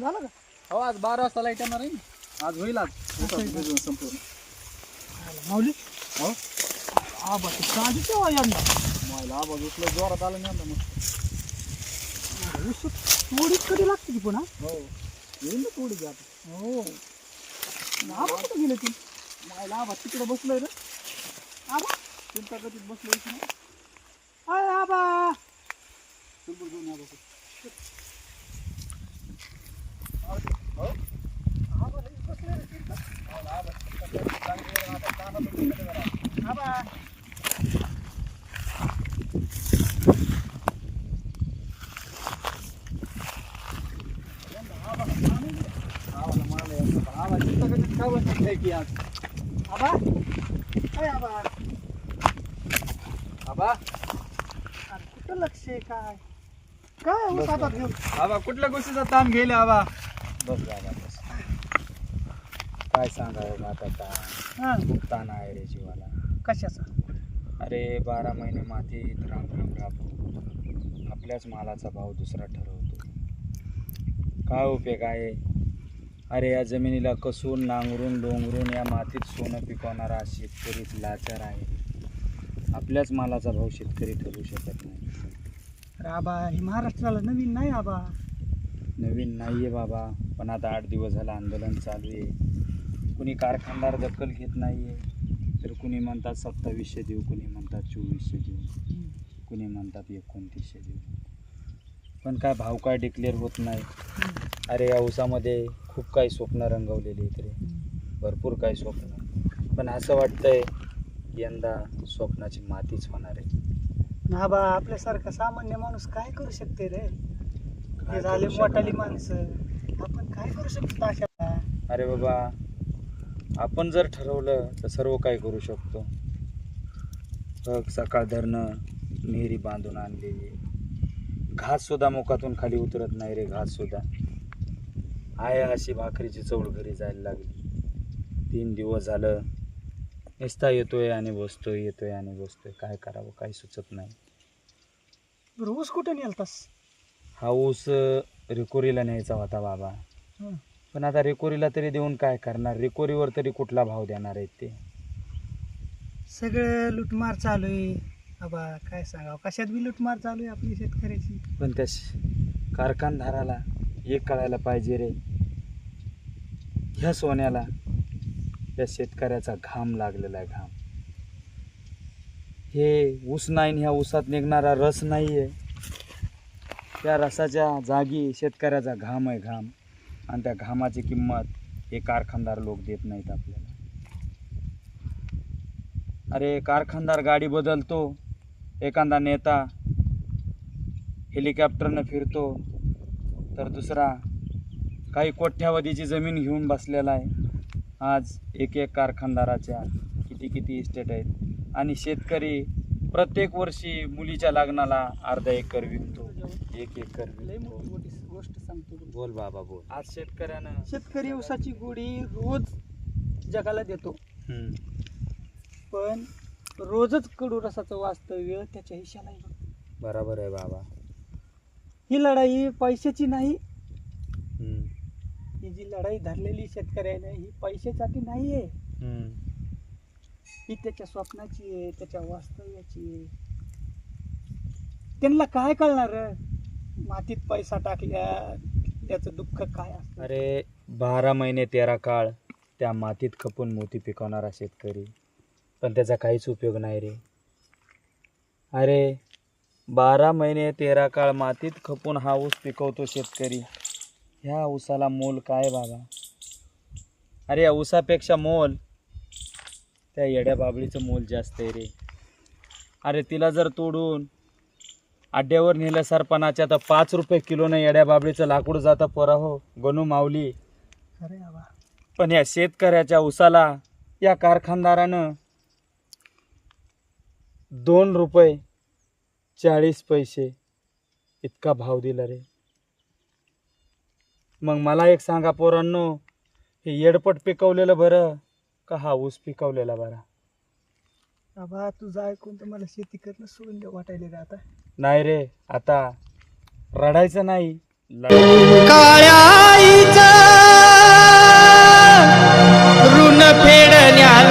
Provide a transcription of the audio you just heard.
भिजवून झालं का? हो आज बारा वाजता लाइट येणार आहे. आज होईल आज. संपूर्ण. माऊली. हो? आबा ते कांदी केव्हा यंदा मला आवाज उचलं जोरात आलं नाही मग. ऊस थोडीच कधी लागते की पुन्हा? हो. येईल ना थोडी आता. हो. आबा कुठं गेले ती? मला आवाज तिकडे बसलोय रे. आबा. चिंता कधीच बसलोय की नाही? अय आबा. शंभर बघू. आबा लईच बसले रे चिंता. आबा आवाज मला यायचा पण आवाज चिंता कधीच काय बसत नाही की आज आबा अय आबा आबा अरे कुठं लक्ष आहे काय काय आबा कुठल्या गोष्टीचा ताण घेईल आबा? बस बाबा. काय सांगावं आता ताण हां. खूप ताण आहे रे जीवाला. कशाचा? अरे बारा महिने मातीत राम राम राबू आपल्याच मालाचा भाव दुसरा ठरवतो. काय उपयोग आहे? अरे या जमिनीला कसून नांगरून डोंगरून या मातीत सोनं पिकवणारा शेतकरीच लाचार आहे. आपल्याच मालाचा भाव शेतकरी ठरवू शकत नाही. अरे आबा ही महाराष्ट्राला नवीन नाही आबा. नवीन नाही आहे बाबा. पण आता आठ दिवस झालं आंदोलन चालू आहे. कुणी कारखानदार दखल घेत नाही आहे तर कुणी म्हणतात सत्तावीसशे देऊ कुणी म्हणतात चोवीसशे देऊ कुणी म्हणतात एकोणतीसशे देऊ. पण काय भाव काय डिक्लेअर होत नाही. अरे या ऊसामध्ये खूप काही स्वप्न रंगवलेली आहेत रे. भरपूर काही स्वप्न. पण असं वाटतंय यंदा स्वप्नाची मातीच होणार आहे. आबा आपल्यासारखा सामान्य माणूस काय करू शकते रे? हे झाले मोठाली? माणसं. आपण काय करू शकतो अशा? अरे बाबा आपण जर ठरवलं तर सर्व काही करू शकतो. बघ सकाळ धरणं नेहरी बांधून आणलेली. आहे. घास सुद्धा मुखातून खाली उतरत नाही रे घास सुद्धा. आहे अशी भाकरीची चवळ घरी जायला लागली. तीन दिवस झालं नुसता येतोय आणि बसतोय येतोय आणि बसतोय. काय करावं काही सुचत नाही. ऊस कुठे नेलतास? हा ऊस रिकोरीला न्यायचा होता बाबा. पण आता रेकोरीला तरी देऊन काय करणार? रेकोरीवर तरी कुठला भाव देणार आहेत ते? सगळं लुटमार चालू आहे. आबा काय सांगावं? कशात बी लुटमार चालू आहे आपली शेतकऱ्याची. पण त्या श- कारखानदाराला एक कळायला पाहिजे रे. ह्या सोन्याला या शेतकऱ्याचा घाम लागलेला आहे घाम. हे ऊस नाही आणि ह्या ऊसात निघणारा रस नाही आहे त्या रसाच्या जागी शेतकऱ्याचा घाम आहे घाम. आणि त्या घामाची किंमत हे कारखानदार लोक देत नाहीत आपल्याला. अरे कारखानदार गाडी बदलतो एखादा नेता हेलिकॉप्टरनं फिरतो तर दुसरा काही कोट्यावधीची जमीन घेऊन बसलेला आहे. आज एक एक कारखानदाराच्या किती किती इस्टेट आहेत. आणि शेतकरी प्रत्येक वर्षी मुलीच्या लग्नाला अर्धा एकर विकतो एक एकर विकतो. गोष्ट सांगतो तुला. बोल बाबा बोल. आज शेतकऱ्यानं शेतकरी ऊसाची गोडी रोज जगाला देतो. हम्म, पण रोजच कडू रसाचं वास्तव्य त्याच्या हिशाला आहे. बरोबर आहे बाबा. ही लढाई पैशाची नाही. हम्म, ही जी लढाई धरलेली शेतकऱ्याने ही पैशासाठी नाही आहे हम्म. ही त्याच्या स्वप्नाची आहे त्याच्या वास्तव्याची आहे. त्यांना काय कळणार? मातीत पैसा टाकल्या त्याचं दुःख काय असतं? अरे बारा महिने तेरा काळ त्या मातीत खपून मोती पिकवणारा शेतकरी. पण त्याचा काहीच उपयोग नाही रे. अरे बारा महिने तेरा काळ मातीत खपून हा ऊस पिकवतो शेतकरी. ह्या ऊसाला मोल काय बाबा? अरे या ऊसापेक्षा मोल? त्या येड्या बाबळीचं मोल जास्त आहे रे. अरे तिला जर तोडून अड्ड्यावर नेलं सरपणाच्या तर पाच रुपये किलोनं येड्या बाबळीचं लाकूड जातं पोरा हो गणू माऊली. अरे बाबा पण या शेतकऱ्याच्या उसाला या कारखानदारानं दोन रुपये चाळीस पैसे इतका भाव दिला रे. मग मला एक सांगा पोरांनो हे येडपट पिकवलेलं बरं का हा ऊस पिकवलेला बरा? बाबा तुझं ऐकून तर मला शेती करणं सोडून द्या वाटायला रे आता. नाही रे आता रडायचं नाही. ला- काळ्याईचा ऋण फेडण्याला